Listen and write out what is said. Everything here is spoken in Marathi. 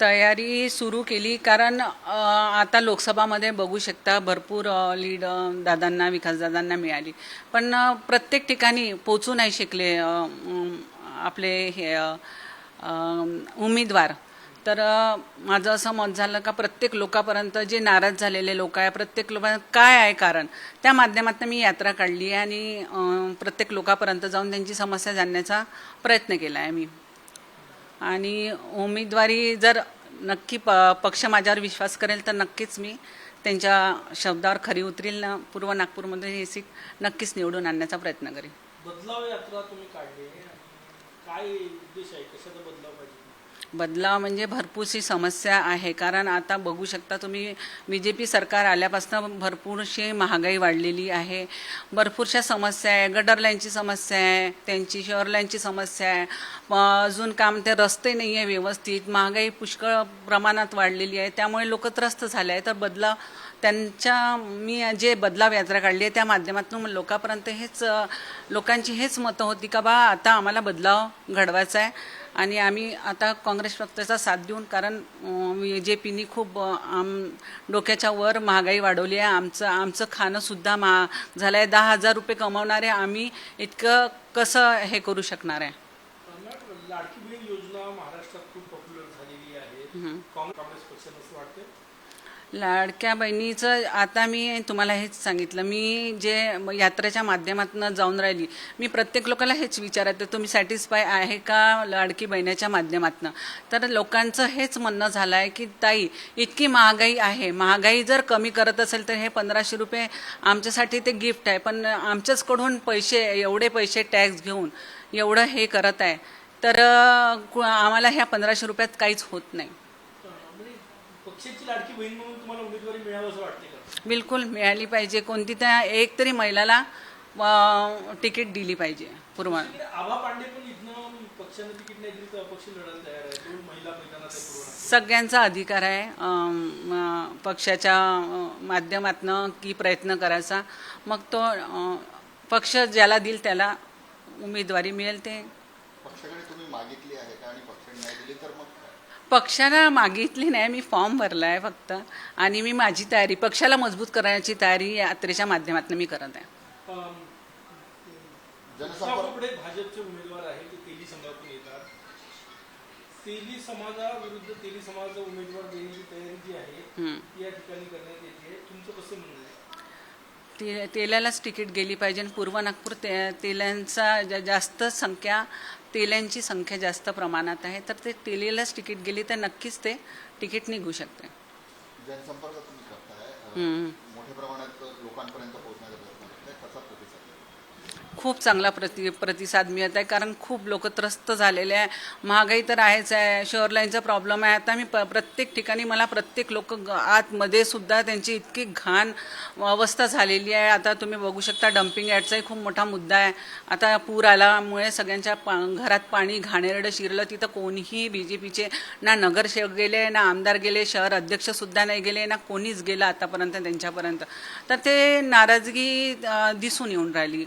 तयारी सुरू केली. कारण आता लोकसभामध्ये बघू शकता भरपूर लीड दादांना विकासदादांना मिळाली. पण प्रत्येक ठिकाणी पोचू नाही शिकले आपले हे उमेदवार. तर माझं असं मत झालं का प्रत्येक लोकांपर्यंत जे नाराज झालेले लोक आहे प्रत्येक लोकांना काय आहे कारण? त्या माध्यमातून मी यात्रा काढली आहे आणि प्रत्येक लोकांपर्यंत जाऊन त्यांची समस्या जाणण्याचा प्रयत्न केला आहे मी. आणि उमेदवारी जर नक्की प पक्ष माझ्यावर विश्वास करेल तर नक्कीच मी त्यांच्या शब्दावर खरी उतरील ना. पूर्व नागपूरमध्ये हे सीट नक्कीच निवडून आणण्याचा प्रयत्न करेन. बदलाव यात्रा तुम्ही काढली काय उद्देश आहे? कशाचा बदलाव पाहिजे? बदलाव म्हणजे भरपूरशी समस्या आहे. कारण आता बघू शकता तुम्ही बी जे पी सरकार आल्यापासून भरपूरशी महागाई वाढलेली आहे. भरपूरशा समस्या आहे. गटर लाईनची समस्या आहे. त्यांची शहर लाईनची समस्या आहे. अजून काम ते रस्ते नाही आहे व्यवस्थित. महागाई पुष्कळ प्रमाणात वाढलेली आहे. त्यामुळे लोक त्रस्त झाले आहे तर बदलाव त्यांच्या मी जे बदलाव यात्रा काढली आहे त्या माध्यमातून लोकांपर्यंत हेच लोकांची हेच मतं होती का बा आता आम्हाला बदलाव घडवायचा आहे. आणि आम्ही आता काँग्रेस पक्षाचा साथ देऊन कारण बी जे पीनी खूप आम डोक्याच्या वर महागाई वाढवली आहे. आमचं आमचं खाणंसुद्धा मा झालं आहे दहा हजार रुपये कमावणारे आम्ही इतकं कसं हे करू शकणार आहे? लाडकी बहीण योजना महाराष्ट्रात खूप पॉप्युलर झालेली आहे. काँग्रेस असं वाटतं लाडक्या बहिणीचं आता मी तुम्हाला हेच सांगितलं. मी जे यात्रेच्या माध्यमातून जाऊन राहिली मी प्रत्येक लोकाला हेच विचारायचं तुम्ही सॅटिस्फाय आहे का लाडकी बहिणीच्या माध्यमातून? तर लोकांचं हेच म्हणणं झालं आहे की ताई इतकी महागाई आहे. महागाई जर कमी करत असेल तर हे पंधराशे रुपये आमच्यासाठी ते गिफ्ट आहे. पण आमच्याचकडून पैसे एवढे पैसे टॅक्स घेऊन एवढं हे करत आहे. तर कु- आम्हाला ह्या पंधराशे रुपयात काहीच होत नाही. पक्षाची लाडकी बहीण म्हणून तुम्हाला उमेदवारी मिळावं असं वाटते का? बिलकुल मिळाली पाहिजे. कोणती त्या एक तरी महिलाला अ, तिकीट दिली पाहिजे पूर्व. आभा पांडे पण इथनं पक्षानं तिकीट नाही दिली तर अपक्ष लढायला तयार आहे. दोन महिला मैदानात आहे पूर्ण सगळ्यांचा अधिकार आहे. अम, अ, पक्षाच्या अ, माध्यमातनं की प्रयत्न करायचा. मग तो अ, पक्ष ज्याला देईल त्याला उमेदवारी मिळेल ते. पक्षाकडे तुम्ही मागितली आहे का? आणि पक्षाने नाही दिली तर मग? पक्षाला मागितली नाही मी फॉर्म भरला आहे फक्त. आणि मी माझी तयारी पक्षाला मजबूत करण्याची तयारी यात्रेच्या माध्यमातून मी करत आहे. अं, जनसंपर्क पुढे भाजपचे उमेदवार आहे ते तेली समाजातून येतात. तेली समाजाविरुद्ध तेली समाजाचा उमेदवार देण्याची तयारी जी आहे या ठिकाणी करण्यात येते. तुमचं कसं म्हणणं आहे? ते तेलालाच तिकीट गेली पाहिजे आणि पूर्व नागपूर ते तेलांचा जा- जास्त संख्या तेलांची संख्या जास्त प्रमाणात आहे तर ते तेलेलाच तिकीट गेली तर नक्कीच ते तिकीट निघू शकते जनसंपर्क तुम्ही करताय अ, हम्म. मोठ्या प्रमाणात लोकांपर्यंत पोहोचण्याचा प्रयत्न करताय कसा प्रतिसाद मिळतो? खूप चांगला प्रति प्रतिसाद मिळत आहे. कारण खूप लोक त्रस्त झालेले आहे. महागाई तर आहेच आहे. शहर लाईनचा प्रॉब्लेम आहे. आता मी प प्रत्येक ठिकाणी मला प्रत्येक लोक आतमध्ये सुद्धा त्यांची इतकी घाण अवस्था झालेली आहे. आता तुम्ही बघू शकता डम्पिंग ॲडचाही खूप मोठा मुद्दा आहे. आता पूर आल्यामुळे सगळ्यांच्या पा घरात पाणी घाणेरडं शिरलं. तिथं कोणीही बी जे पीचे ना नगरसेवक गेले ना आमदार गेले शहर अध्यक्षसुद्धा नाही गेले ना कोणीच गेलं आतापर्यंत त्यांच्यापर्यंत. तर ते नाराजगी दिसून येऊन राहिली.